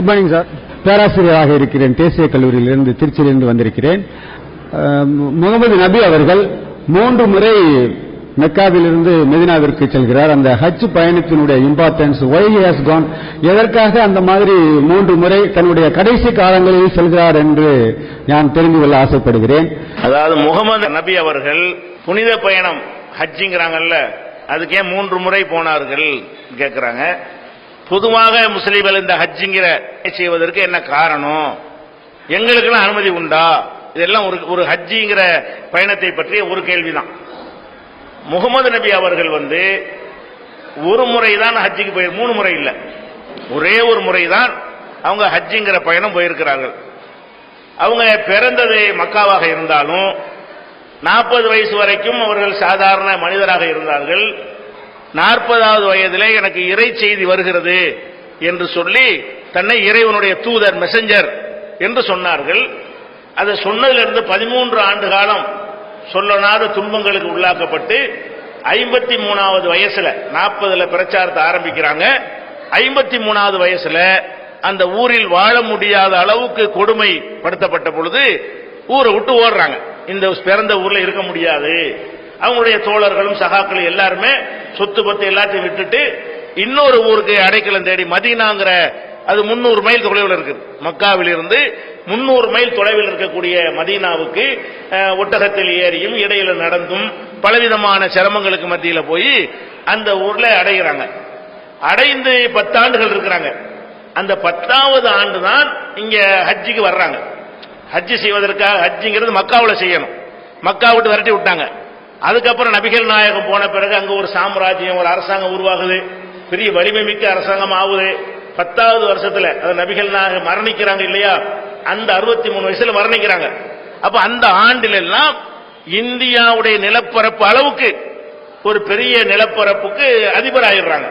Good morning sir. பேராசிரியராக இருக்கிறேன். தேசிய கல்லூரியிலிருந்து திருச்சியிலிருந்து வந்திருக்கிறேன். முகமது நபி அவர்கள் மூன்று முறை மெக்காவிலிருந்து மெதினாவிற்கு செல்கிறார். அந்த ஹஜ் பயணத்தினுடைய இம்பார்ட்டன்ஸ் ஒய் ஹேஸ் கான் எதற்காக அந்த மாதிரி மூன்று முறை தன்னுடைய கடைசி காலங்களில் செல்கிறார் என்று நான் தெரிந்து கொள்ள ஆசைப்படுகிறேன். அதாவது முகமது நபி அவர்கள் புனித பயணம் ஹஜ்ஜிங்கிறாங்கல்ல அதுக்கே மூன்று முறை போனார்கள் கேட்கிறாங்க பொதுவாக முஸ்லீம்கள் இந்த ஹஜ்ஜிங்கிற செய்வதற்கு என்ன காரணம்? எங்களுக்கெல்லாம் அனுமதி உண்டா? இதெல்லாம் ஒரு ஒரு ஹஜ்ஜிங்கிற பயணத்தை பற்றிய ஒரு கேள்விதான். முகமது நபி அவர்கள் வந்து ஒரு முறை தான் ஹஜ்ஜிக்கு போய் மூணு முறை இல்லை. ஒரே ஒரு முறை தான் அவங்க ஹஜ்ஜிங்கிற பயணம் போயிருக்கிறார்கள். அவங்க பிறந்தது மக்காவாக இருந்தாலும் நாற்பது வயசு வரைக்கும் அவர்கள் சாதாரண மனிதராக இருந்தார்கள். நாற்பதாவது வயதிலே எனக்கு இறை செய்தி வருகிறது என்று சொல்லி தன்னை இறைவனுடைய தூதர் மெசஞ்சர் என்று சொன்னார்கள். அதை சொன்னதிலிருந்து பதிமூன்று ஆண்டு காலம் சொல்லனாத துன்பங்களுக்கு உள்ளாக்கப்பட்டு ஐம்பத்தி மூணாவது வயசுல நாற்பதுல பிரச்சாரத்தை ஆரம்பிக்கிறாங்க. ஐம்பத்தி மூணாவது வயசுல அந்த ஊரில் வாழ முடியாத அளவுக்கு கொடுமை படுத்தப்பட்ட பொழுது ஊரை விட்டு ஓடுறாங்க. இந்த பிறந்த ஊர்ல இருக்க முடியாது. அவங்களுடைய தோழர்களும் சகாக்களும் எல்லாருமே சொத்து பத்து எல்லாத்தையும் விட்டுட்டு இன்னொரு ஊருக்கு அடைக்கலம் தேடி மதீனாங்கிற அது முன்னூறு மைல் தொலைவில் இருக்கு மக்காவில் இருந்து முன்னூறு மைல் தொலைவில் இருக்கக்கூடிய மதீனாவுக்கு ஒட்டகத்தில் ஏறியும் இடையில நடந்தும் பலவிதமான சிரமங்களுக்கு மத்தியில் போய் அந்த ஊர்ல அடைகிறாங்க அடைந்து பத்தாண்டுகள் இருக்கிறாங்க. அந்த பத்தாவது ஆண்டு தான் இங்க ஹஜ்ஜிக்கு வர்றாங்க. ஹஜ்ஜி செய்வதற்காக ஹஜ்ஜிங்கிறது மக்காவில் செய்யணும். மக்கா விட்டு விரட்டி விட்டாங்க. அதுக்கப்புறம் நபிகள் நாயகம் போன பிறகு அங்க ஒரு சாம்ராஜ்யம் ஒரு அரசாங்கம் உருவாகுது. பெரிய வலிமை மிக்க அரசாங்கம் ஆகுது. பத்தாவது வருஷத்துல அது நபிகள் நாயகம் மரணிக்கிறாங்க இல்லையா? அந்த அறுபத்தி மூணு வயசுல மரணிக்கிறாங்க. அப்ப அந்த ஆண்டில் எல்லாம் இந்தியாவுடைய நிலப்பரப்பு அளவுக்கு ஒரு பெரிய நிலப்பரப்புக்கு அதிபர் ஆயிடுறாங்க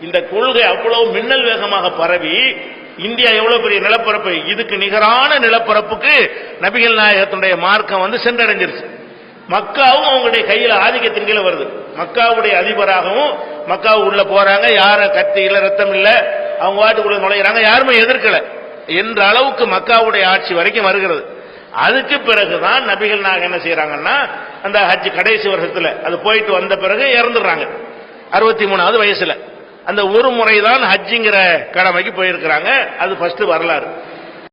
இந்த கொள்கை அவ்வளவு மின்னல் வேகமாக பரவி இந்தியா எவ்வளவு பெரிய நிலப்பரப்பு? இதுக்கு நிகரான நிலப்பரப்புக்கு நபிகள் நாயகத்தினுடைய மார்க்கம் வந்து சென்றடைஞ்சிருச்சு. மக்காவும் அவங்களுடைய கையில் ஆதிக்கத்தின் கீழே வருது. மக்காவுடைய அதிபராகவும் மக்கா உள்ள போறாங்க. யார கத்தி இல்ல ரத்தம் இல்ல. அவங்க வாட்டுக்குள்ள நுழையிறாங்க. யாருமே எதிர்க்கல. என்ற அளவுக்கு மக்காவுடைய ஆட்சி வரைக்கும் வருகிறது. அதுக்கு பிறகுதான் நபிகள் நாயகம் என்ன செய்யறாங்கன்னா அந்த ஹஜ் கடைசி வருஷத்துல அது போயிட்டு வந்த பிறகு இறந்துடுறாங்க. அறுபத்தி மூணாவது வயசுல. அந்த ஒரு முறை தான் ஹஜ்ஜிங்கிற கடமைக்கு போயிருக்கிறாங்க. அது ஃபர்ஸ்ட் வரலாறு.